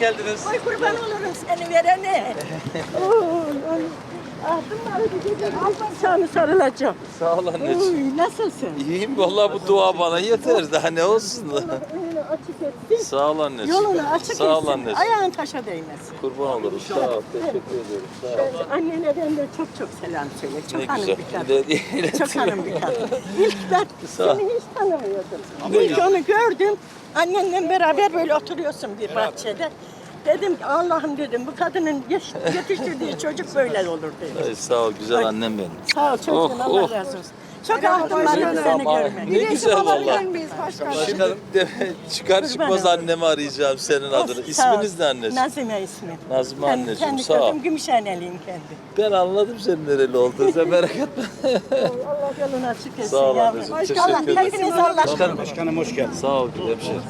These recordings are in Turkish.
geldiniz. Ay kurban olurum seni verene. Oy, oy. Aklım var gidecek. Sana sarılacağım. Sağ ol anneciğim. Oy, nasılsın? İyiyim vallahi bu dua bana yeter. Daha ne olsun da. Önünü açık etsin. Sağ ol anneciğim. Yolunu açık Sağ ol etsin. anneciğim. Ayağın taşa değmesin. Kurban olurum. Sağ ol. Teşekkür ediyorum. Sağ ol. Annene ben de çok çok selam söyle. Çok Ne hanım güzel. bir kadın. Çok hanım bir kadın. İlk ben Sağ ol. seni hiç tanımıyordum. İlk onu gördüm. Annenle beraber böyle oturuyorsun bir bahçede. Dedim ki Allah'ım dedim bu kadının yetiştirdiği çocuk böyle olur dedim. Ay, sağ ol güzel annem benim. Sağ ol çocuğum Oh, Allah oh. razı olsun. Çok ahtım var seni görmek. Ne güzel valla. Şimdi de- çıkar çıkmaz annemi arayacağım senin adını. İsminiz ne anneciğim? Nazime ismi. Nazime Ben anneciğim, kendi sağ ol. kızım Gümüşhaneliyim kendi. Ben anladım senin nereli olduğunu. Sen merak etme. Allah yolunu açık etsin Sağ ol anneciğim, teşekkür ederim. Başkanım. Başkanım hoş geldin. Sağ ol hemşerim.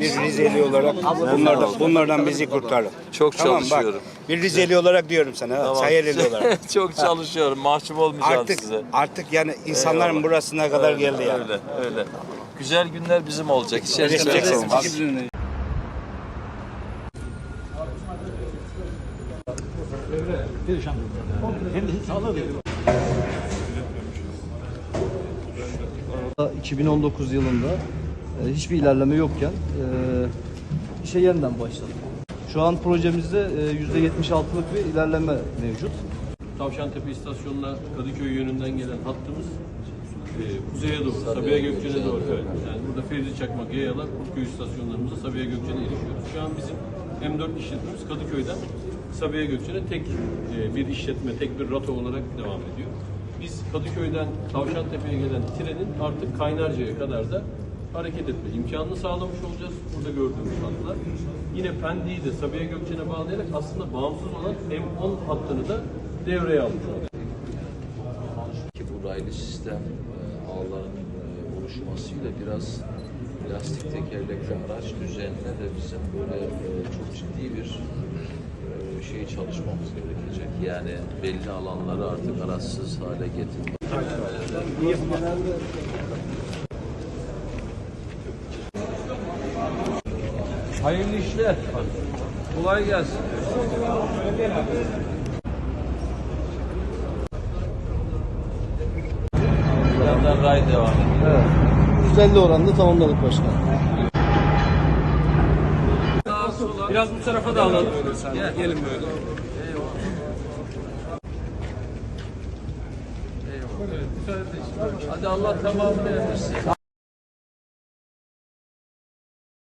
Bir Rizeli olarak bunlardan, bunlardan bizi kurtarın. Çok Tamam çalışıyorum. bak. Bir Rizeli olarak diyorum sana. Tamam. Sayelili olarak. Çok çalışıyorum. Mahcup olmayacağım Artık size. artık yani insanların Eyvallah. burasına kadar geldi yani. Öyle, öyle. Güzel günler bizim olacak. Hiç endişe etmeyin. Da 2019 yılında e, hiçbir ilerleme yokken e, işe yeniden başladık. Şu an projemizde e, %76'lık bir ilerleme mevcut. Tavşantepe istasyonuna Kadıköy yönünden gelen hattımız e, kuzeye doğru, Sabiha Gökçen'e doğru. Evet. Yani burada Fevzi Çakmak, Yayalar, Kurtköy istasyonlarımızda Sabiha Gökçen'e erişiyoruz. Şu an bizim M4 işletmemiz Kadıköy'den Sabiha Gökçen'e tek e, bir işletme, tek bir rota olarak devam ediyor. Biz Kadıköy'den Tavşantepe'ye gelen trenin artık Kaynarca'ya kadar da hareket etme imkanını sağlamış olacağız. Burada gördüğümüz hatlar. Yine Pendik'i de Sabiha Gökçen'e bağlayarak aslında bağımsız olan M10 hattını da devreye almış olacağız. Raylı sistem e, ağların e, oluşmasıyla biraz plastik tekerlekli araç üzerine de bizim böyle e, çok ciddi bir e, şey çalışmamız gerekecek. Yani belli alanları artık araçsız hale getirmek. Hayırlı işler. Kolay gelsin. Birazdan ray devam ediyor. Evet. %50 oranında tamamladık başkanım. Biraz bu tarafa da alalım. Gel, gelin böyle. Hadi Allah tamamını erdirsin.